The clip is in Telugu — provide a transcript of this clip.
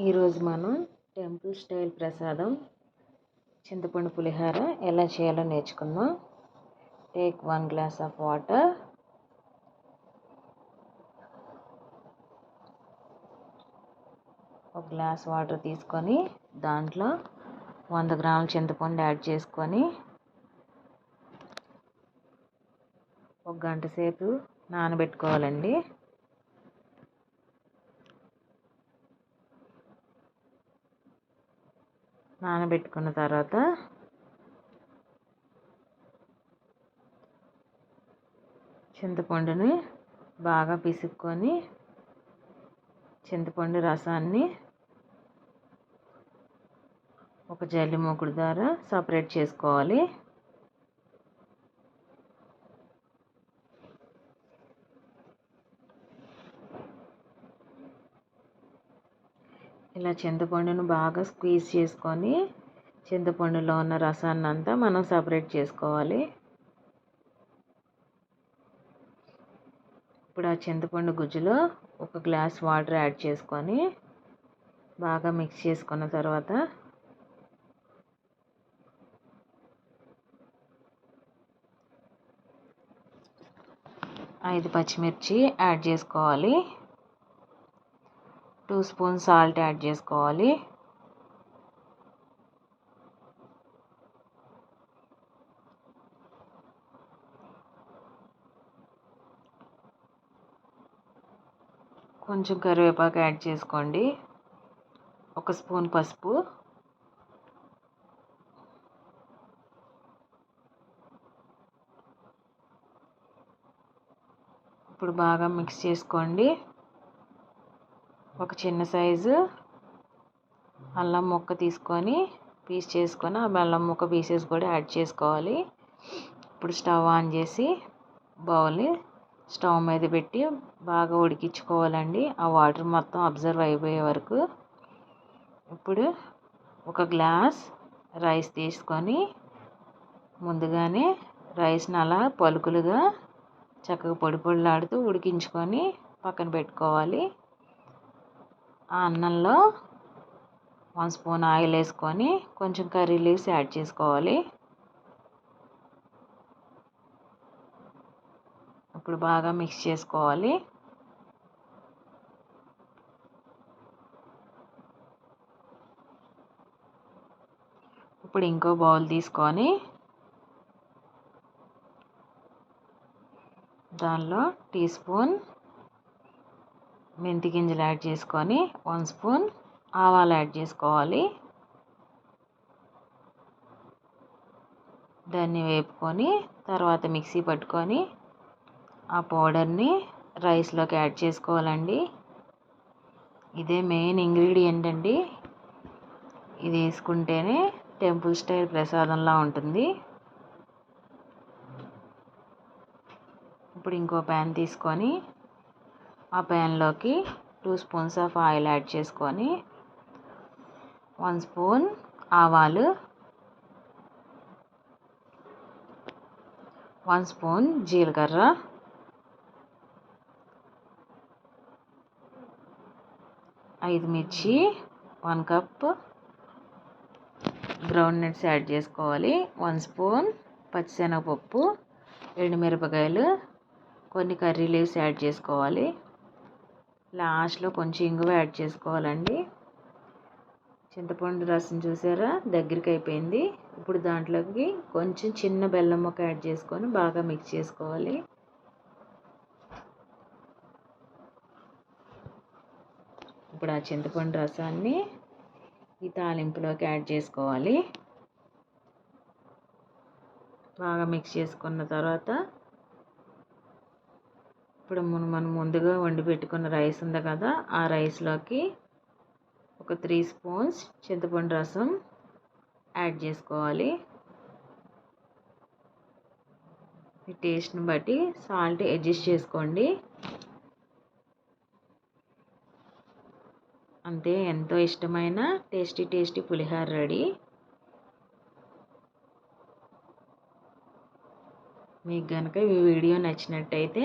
ఈరోజు మనం టెంపుల్ స్టైల్ ప్రసాదం చింతపండు పులిహార ఎలా చేయాలో నేర్చుకుందాం. Take one glass of water ఒక గ్లాస్ వాటర్ తీసుకొని దాంట్లో వంద గ్రాముల చింతపండు యాడ్ చేసుకొని ఒక గంట సేపు నానబెట్టుకోవాలండి. నానబెట్టుకున్న తర్వాత చింతపండుని బాగా పిసుక్కొని చింతపండు రసాన్ని ఒక జల్లి మూకుడు ద్వారా సపరేట్ చేసుకోవాలి. ఇలా చింతపండును బాగా స్క్వీజ్ చేసుకొని చింతపండులో ఉన్న రసాన్ని అంతా మనం సపరేట్ చేసుకోవాలి. ఇప్పుడు ఆ చింతపండు గుజ్జులో ఒక గ్లాస్ వాటర్ యాడ్ చేసుకొని బాగా మిక్స్ చేసుకున్న తర్వాత ఐదు పచ్చిమిర్చి యాడ్ చేసుకోవాలి. టూ స్పూన్ సాల్ట్ యాడ్ చేసుకోవాలి. కొంచెం కరివేపాకు యాడ్ చేసుకోండి. ఒక స్పూన్ పసుపు. ఇప్పుడు బాగా మిక్స్ చేసుకోండి. ఒక చిన్న సైజు అల్లం ముక్క తీసుకొని పీస్ చేసుకొని ఆ బెల్లం ముక్క పీసెస్ కూడా యాడ్ చేసుకోవాలి. ఇప్పుడు స్టవ్ ఆన్ చేసి బౌల్ని స్టవ్ మీద పెట్టి బాగా ఉడికించుకోవాలండి. ఆ వాటర్ మొత్తం అబ్జర్వ్ అయిపోయే వరకు ఇప్పుడు ఒక గ్లాస్ రైస్ తీసుకొని ముందుగానే రైస్ని అలా పలుకులుగా చక్కగా పొడి పొడిలాడుతూ ఉడికించుకొని పక్కన పెట్టుకోవాలి. ఆ అన్నంలో వన్ స్పూన్ ఆయిల్ వేసుకొని కొంచెం కర్రీ లీవ్స్ యాడ్ చేసుకోవాలి. ఇప్పుడు బాగా మిక్స్ చేసుకోవాలి. ఇప్పుడు ఇంకో బౌల్ తీసుకొని దానిలో టీ స్పూన్ మెంతి గింజలు యాడ్ చేసుకొని వన్ స్పూన్ ఆవాలు యాడ్ చేసుకోవాలి. దాన్ని వేపుకొని తర్వాత మిక్సీ పట్టుకొని ఆ పౌడర్ని రైస్లోకి యాడ్ చేసుకోవాలండి. ఇదే మెయిన్ ఇంగ్రీడియంట్ అండి. ఇది వేసుకుంటేనే టెంపుల్ స్టైల్ ప్రసాదంలా ఉంటుంది. ఇప్పుడు ఇంకో ప్యాన్ తీసుకొని ఆ ప్యాన్లోకి two spoons of oil add చేసుకొని వన్ స్పూన్ ఆవాలు వన్ స్పూన్ జీలకర్ర ఐదు మిర్చి one cup ground nuts add చేసుకోవాలి వన్ స్పూన్ పచ్చిశనగపప్పు మిరపకాయలు కొన్ని కర్రీ లీవ్స్ యాడ్ చేసుకోవాలి. లాస్ట్లో కొంచెం ఇంగువ యాడ్ చేసుకోవాలండి. చింతపండు రసం చూసారా? దగ్గరికి అయిపోయింది. ఇప్పుడు దాంట్లోకి కొంచెం చిన్న బెల్లం ముక్క యాడ్ చేసుకొని బాగా మిక్స్ చేసుకోవాలి. ఇప్పుడు ఆ చింతపండు రసాన్ని ఈ తాలింపులోకి యాడ్ చేసుకోవాలి. బాగా మిక్స్ చేసుకున్న తర్వాత ఇప్పుడు మనం ముందుగా వండి పెట్టుకున్న రైస్ ఉంది కదా ఆ రైస్లోకి ఒక త్రీ స్పూన్స్ చింతపండు రసం యాడ్ చేసుకోవాలి. మీ టేస్ట్ని బట్టి సాల్ట్ అడ్జస్ట్ చేసుకోండి. అంతే ఎంతో ఇష్టమైన టేస్టీ టేస్టీ పులిహోర రెడీ. మీకు కనుక ఈ వీడియో నచ్చినట్టయితే